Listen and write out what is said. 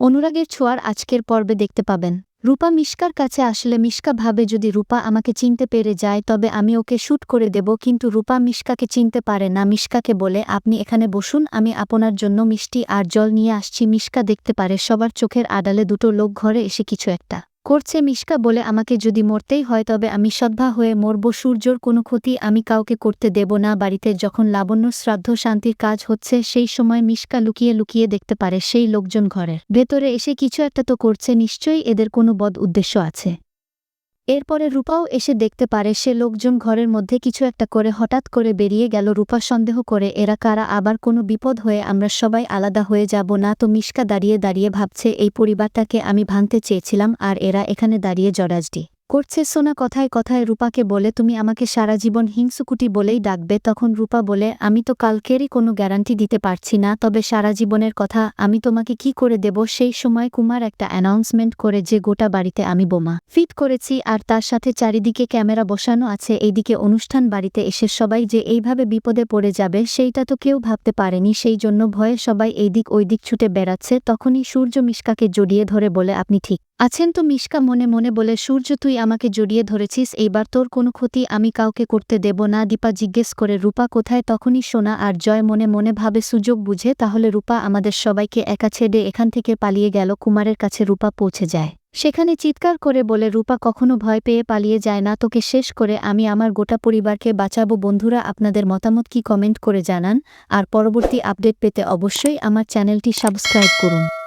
অনুরাগের ছোঁয়ার আজকের পর্বে দেখতে পাবেন। রূপা মিশকার কাছে আসলে মিশকা ভাবে যদি রূপা আমাকে চিনতে পেরে যায়, তবে আমি ওকে শ্যুট করে দেব, কিন্তু রূপা মিশকাকে চিনতে পারে না। মিশকাকে বলে, আপনি এখানে বসুন, আমি আপনার জন্য মিষ্টি আর জল নিয়ে আসছি। মিশকা দেখতে পারে, সবার চোখের আড়ালে দুটো লোক ঘরে এসে কিছু একটা করছে মিশকা বলে আমাকে যদি মরতেই হয় তবে আমি সদ্ভা হয়ে মরব। সূর্যর কোনো ক্ষতি আমি কাউকে করতে দেব না। বাড়িতে যখন লাবণ্য শ্রাদ্ধ শান্তির কাজ হচ্ছে, সেই সময় মিশকা লুকিয়ে লুকিয়ে দেখতে পারে সেই লোকজন ঘরের ভেতরে এসে কিছু একটা তো করছে। নিশ্চয়ই এদের কোনো বদ উদ্দেশ্য আছে। এরপরে রূপাও এসে দেখতে পারে সে লোকজন ঘরের মধ্যে কিছু একটা করে হঠাৎ করে বেরিয়ে গেল। রূপা সন্দেহ করে, এরা কারা? আবার কোনো বিপদ হয়ে আমরা সবাই আলাদা হয়ে যাব না তো? মিশকা দাঁড়িয়ে দাঁড়িয়ে ভাবছে, এই পরিবারটাকে আমি ভাঙতে চেয়েছিলাম আর এরা এখানে দাঁড়িয়ে জরাজডি করছে সোনা কথায় কথায় রূপাকে বলে, তুমি আমাকে সারা জীবন হিংসুকুটি বলেই ডাকবে। তখন রূপা বলে, আমি তো কালকেরই কোনো গ্যারান্টি দিতে পারছি না, তবে সারা জীবনের কথা আমি তোমাকে কি করে দেব? সেই সময় কুমার একটা অ্যানাউন্সমেন্ট করে যে গোটা বাড়িতে আমি বোমা ফিট করেছি, আর তার সাথে চারিদিকে ক্যামেরা বসানো আছে। এইদিকে অনুষ্ঠান বাড়িতে এসে সবাই যে এইভাবে বিপদে পড়ে যাবে, সেইটা তো কেউ ভাবতে পারেনি। সেই জন্য ভয়ে সবাই এইদিক ওইদিক ছুটে বেড়াচ্ছে। তখনই সূর্য মিশকাকে জড়িয়ে ধরে বলে, আপনি ঠিক আছেন? তো মিশকা মনে মনে বলে, সূর্য, তুই আমাকে জড়িয়ে ধরেছিস, এইবার তোর কোনো ক্ষতি আমি কাউকে করতে দেব না। দীপা জিজ্ঞেস করে, রূপা কোথায়? তখনই সোনা আর জয় মনে মনে ভাবে, সুযোগ বুঝে, তাহলে রূপা আমাদের সবাইকে একা ছেড়ে এখান থেকে পালিয়ে গেল, কুমারের কাছে রূপা পৌঁছে যায়। সেখানে চিৎকার করে বলে, রূপা কখনো ভয় পেয়ে পালিয়ে যায় না, তোকে শেষ করে আমি আমার গোটা পরিবারকে বাঁচাবো। বন্ধুরা, আপনাদের মতামত কি কমেন্ট করে জানান, আর পরবর্তী আপডেট পেতে অবশ্যই আমার চ্যানেলটি সাবস্ক্রাইব করুন।